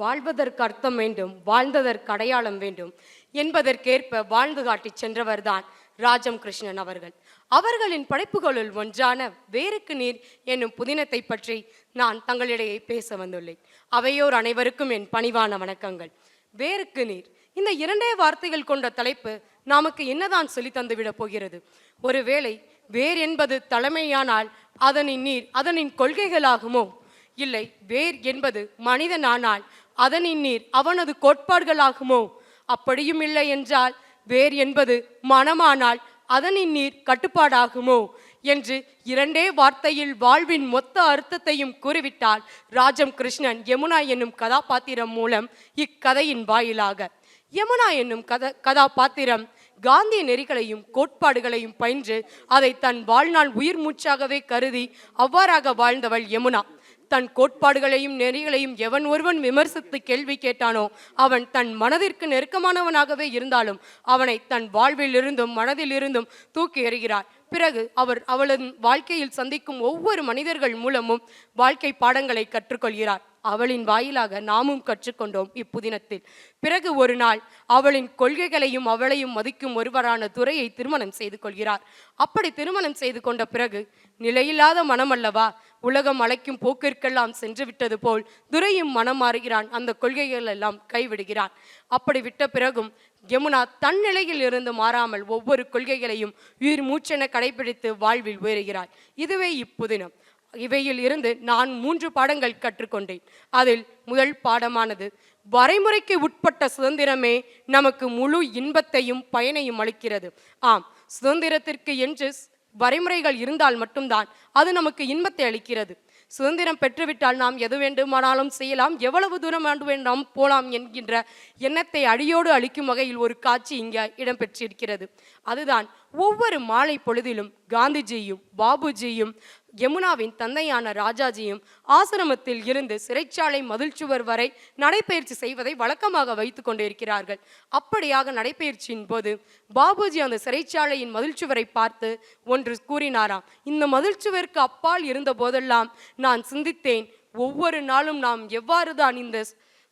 வாழ்வதற்கு அர்த்தம் வேண்டும் வாழ்ந்ததற்கு அடையாளம் வேண்டும் என்பதற்கேற்ப வாழ்ந்து காட்டி சென்றவர்தான் ராஜம் கிருஷ்ணன் அவர்கள். அவர்களின் படைப்புகளுள் ஒன்றான வேருக்கு நீர் என்னும் புதினத்தை பற்றி நான் தங்களிடையே பேச வந்துள்ளேன். அவையோர் அனைவருக்கும் என் பணிவான வணக்கங்கள். வேருக்கு நீர். இந்த இரண்டே வார்த்தைகள் கொண்ட தலைப்பு நமக்கு என்னதான் சொல்லி தந்துவிடப் போகிறது? ஒருவேளை வேர் என்பது தலைமையானால் அதனின் நீர் அதனின் கொள்கைகளாகுமோ? இல்லை வேர் என்பது மனிதனானால் அதனின் நீர் அவனது கோட்பாடுகளாகுமோ? அப்படியும் இல்லை என்றால் வேர் என்பது மனமானால் அதனின் நீர் கட்டுப்பாடாகுமோ? என்று இரண்டே வார்த்தையில் வாழ்வின் மொத்த அர்த்தத்தையும் கூறிவிட்டால் ராஜம் கிருஷ்ணன் யமுனா என்னும் கதாபாத்திரம் மூலம் இக்கதையின் வாயிலாக. யமுனா என்னும் கத கதாபாத்திரம் காந்திய நெறிகளையும் கோட்பாடுகளையும் பயின்று அதை தன் வாழ்நாள் உயிர் மூச்சாகவே கருதி அவ்வாறாக வாழ்ந்தவள் யமுனா. தன் கோட்பாடுகளையும் நெறிகளையும் எவன் ஒருவன் விமர்சித்து கேள்வி கேட்டானோ அவன் தன் மனதிற்கு நெருக்கமானவனாகவே இருந்தாலும் அவனை தன் வாழ்விலிருந்தும் மனதிலிருந்தும் தூக்கி எறிகிறார். பிறகு அவர் அவளது வாழ்க்கையில் சந்திக்கும் ஒவ்வொரு மனிதர்கள் மூலமும் வாழ்க்கை பாடங்களை கற்றுக்கொள்கிறார். அவளின் வாயிலாக நாமும் கற்றுக்கொண்டோம் இப்புதினத்தில். பிறகு ஒரு நாள் அவளின் கொள்கைகளையும் அவளையும் மதிக்கும் ஒருவரான துறையை திருமணம் செய்து கொள்கிறார். அப்படி திருமணம் செய்து கொண்ட பிறகு நிலையில்லாத மனம் அல்லவா உலகம் அழைக்கும் போக்கிற்கெல்லாம் சென்று விட்டது போல் துரையும் மனம் மாறுகிறான் அந்த கொள்கைகள் எல்லாம் கைவிடுகிறான். அப்படி விட்ட பிறகும் யமுனா தன் நிலையில் இருந்து மாறாமல் ஒவ்வொரு கொள்கைகளையும் உயிர் மூச்சென கடைபிடித்து வாழ்வில் உயர்கிறாள் இதுவே இப்புதினம். இவையில் இருந்து நான் மூன்று பாடங்கள் கற்றுக்கொண்டேன். அதில் முதல் பாடமானது வரைமுறைக்கு உட்பட்ட சுதந்திரமே நமக்கு முழு இன்பத்தையும் பயனையும் அளிக்கிறது. ஆம் சுதந்திரத்திற்கு என்று வரைமுறைகள் இருந்தால் மட்டும்தான் அது நமக்கு இன்பத்தை அளிக்கிறது. சுதந்திரம் பெற்றுவிட்டால் நாம் எது வேண்டுமானாலும் செய்யலாம் எவ்வளவு தூரம் ஆண்டு வேண்டாம் போலாம் என்கின்ற எண்ணத்தை அடியோடு அளிக்கும் வகையில் ஒரு காட்சி இங்கே இடம்பெற்றிருக்கிறது. அதுதான் ஒவ்வொரு மாலை பொழுதிலும் காந்திஜியும் பாபுஜியும் யமுனாவின் தந்தையான ராஜாஜியும் ஆசிரமத்தில் இருந்து சிறைச்சாலை மதில்சுவர் வரை நடைபயிற்சி செய்வதை வழக்கமாக வைத்து கொண்டிருக்கிறார்கள். அப்படியாக நடைபயிற்சியின் போது பாபுஜி அந்த சிறைச்சாலையின் மதில்சுவரை பார்த்து ஒன்று கூறினாராம் இந்த மதில்சுவருக்கு அப்பால் இருந்த போதெல்லாம் நான் சிந்தித்தேன். ஒவ்வொரு நாளும் நாம் எவ்வாறு தான் இந்த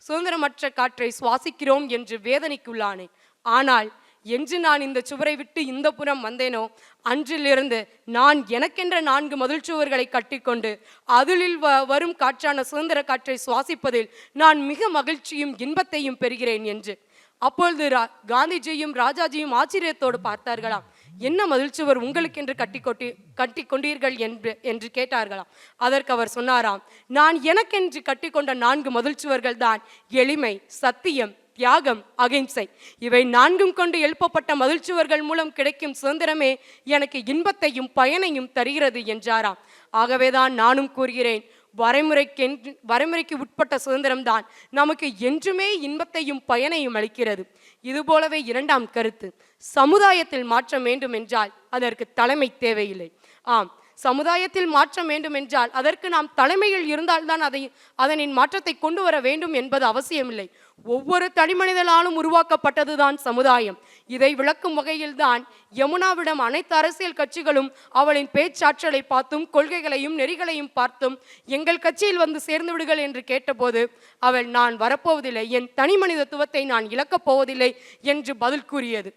சுதந்திரமற்ற காற்றை சுவாசிக்கிறோம் என்று வேதனைக்குள்ளானேன். ஆனால் என்று நான் இந்த சுவரை விட்டு இந்த புறம் வந்தேனோ அன்றிலிருந்து நான் எனக்கென்ற நான்கு மதில் சுவர்களை கட்டிக்கொண்டு அதிலில் வ வரும் காற்றான சுதந்திர காற்றை சுவாசிப்பதில் நான் மிக மகிழ்ச்சியும் இன்பத்தையும் பெறுகிறேன் என்று. அப்பொழுது ரா காந்திஜியும் ராஜாஜியும் ஆச்சரியத்தோடு பார்த்தார்களாம். என்ன மகிழ்ச்சுவர் உங்களுக்கென்று கட்டி கொட்டி கட்டி கொண்டீர்கள் என்று என்று கேட்டார்களாம். அதற்கு அவர் சொன்னாராம் நான் எனக்கென்று கட்டிக்கொண்ட நான்கு மகிழ்ச்சுவர்கள் தான் எளிமை சத்தியம் தியாகம் அகிம்சை. இவை நான்கும் கொண்டு எழுப்பப்பட்ட மகிழ்ச்சுவர்கள் மூலம் கிடைக்கும் சுதந்திரமே எனக்கு இன்பத்தையும் பயனையும் தருகிறது என்றாராம். ஆகவேதான் நானும் கூறுகிறேன் வரைமுறைக்கு வரைமுறைக்கு உட்பட்ட சுதந்திரம்தான் நமக்கு என்றுமே இன்பத்தையும் பயனையும் அளிக்கிறது. இதுபோலவே இரண்டாம் கருத்து சமுதாயத்தில் மாற்றம் வேண்டும் என்றால் அதற்கு தலைமை தேவையில்லை. ஆம் சமுதாயத்தில் மாற்றம் வேண்டும் என்றால் அதற்கு நாம் தலைமையில் இருந்தால்தான் அதை அதனின் மாற்றத்தை கொண்டு வர வேண்டும் என்பது அவசியமில்லை. ஒவ்வொரு தனிமனிதனாலும் உருவாக்கப்பட்டதுதான் சமுதாயம். இதை விளக்கும் வகையில்தான் யமுனாவிடம் அனைத்து அரசியல் கட்சிகளும் அவளின் பேச்சாற்றலை பார்த்தும் கொள்கைகளையும் நெறிகளையும் பார்த்தும் எங்கள் கட்சியில் வந்து சேர்ந்து விடுகள் என்று கேட்டபோது அவள் நான் வரப்போவதில்லை. என் தனிமனிதத்துவத்தை நான் இழக்கப் போவதில்லை என்று பதில் கூறியது.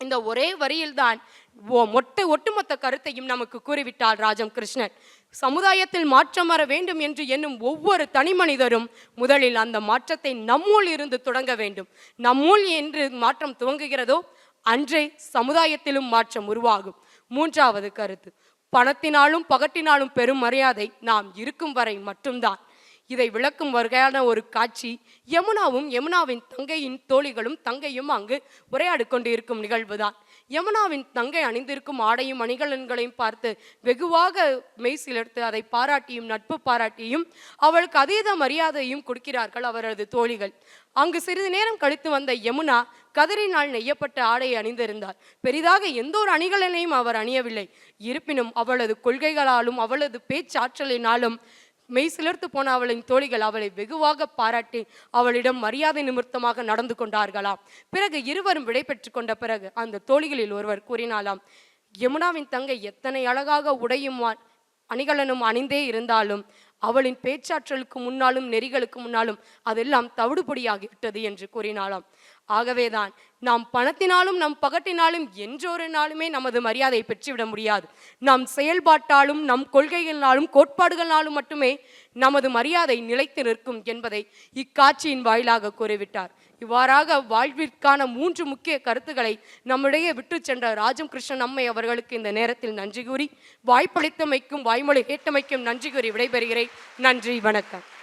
இந்த ஒரே வரியில்தான் மொட்டை ஒட்டுமொத்த கருத்தையும் நமக்கு கூறிவிட்டார் ராஜம் கிருஷ்ணன். சமுதாயத்தில் மாற்றம் வர வேண்டும் என்று எண்ணும் ஒவ்வொரு தனி மனிதரும் முதலில் அந்த மாற்றத்தை நம்முள் இருந்து தொடங்க வேண்டும். நம்முள் என்று மாற்றம் துவங்குகிறதோ அன்றே சமுதாயத்திலும் மாற்றம் உருவாகும். மூன்றாவது கருத்து பணத்தினாலும் பகட்டினாலும் பெரும் மரியாதை நாம் இருக்கும் வரை மட்டும்தான். இதை விளக்கும் வகையான ஒரு காட்சி யமுனாவும் யமுனாவின் தங்கையின் தோழிகளும் தங்கையும் அங்கு உரையாடி கொண்டு இருக்கும் நிகழ்வுதான். யமுனாவின் தங்கை அணிந்திருக்கும் ஆடையும் அணிகலன்களையும் பார்த்து வெகுவாக மெய் சிலர்த்து அதை பாராட்டியும் நட்பு பாராட்டியும் அவளுக்கு அதீத மரியாதையும் கொடுக்கிறார்கள் அவரது தோழிகள். அங்கு சிறிது நேரம் கழித்து வந்த யமுனா கதறினால் நெய்யப்பட்ட ஆடையை அணிந்திருந்தார். பெரிதாக எந்த ஒரு அணிகலனையும் அவர் அணியவில்லை. இருப்பினும் அவளது கொள்கைகளாலும் அவளது பேச்சாற்றலினாலும் மெய் சிலிர்த்து போன அவளின் தோழிகள் அவளை வெகுவாக பாராட்டி அவளிடம் மரியாதை நிமித்தமாக நடந்து கொண்டார்களாம். பிறகு இருவரும் விடை பெற்று கொண்ட பிறகு அந்த தோழிகளில் ஒருவர் கூறினாலாம் யமுனாவின் தங்கை எத்தனை அழகாக உடையும் அணிகலனும் அணிந்தே இருந்தாலும் அவளின் பேச்சாற்றலுக்கு முன்னாலும் நெறிகளுக்கு முன்னாலும் அதெல்லாம் தவிடுபடியாகிவிட்டது என்று கூறினாளாம். ஆகவேதான் நாம் பணத்தினாலும் நம் பகட்டினாலும் என்றொரு நாளுமே நமது மரியாதையை பெற்றுவிட முடியாது. நம் செயல்பாட்டாலும் நம் கொள்கைகளினாலும் கோட்பாடுகளாலும் மட்டுமே நமது மரியாதை நிலைத்து நிற்கும் என்பதை இக்காட்சியின் வாயிலாக கூறிவிட்டார். இவ்வாறாக வாழ்விற்கான மூன்று முக்கிய கருத்துக்களை நம்மிடையே விட்டு சென்ற ராஜம் கிருஷ்ணன் அம்மை அவர்களுக்கு இந்த நேரத்தில் நன்றி கூறி வாய்ப்பளித்தமைக்கும் வாய்மொழி கேட்டமைக்கும் நன்றி கூறி விடைபெறுகிறேன். நன்றி வணக்கம்.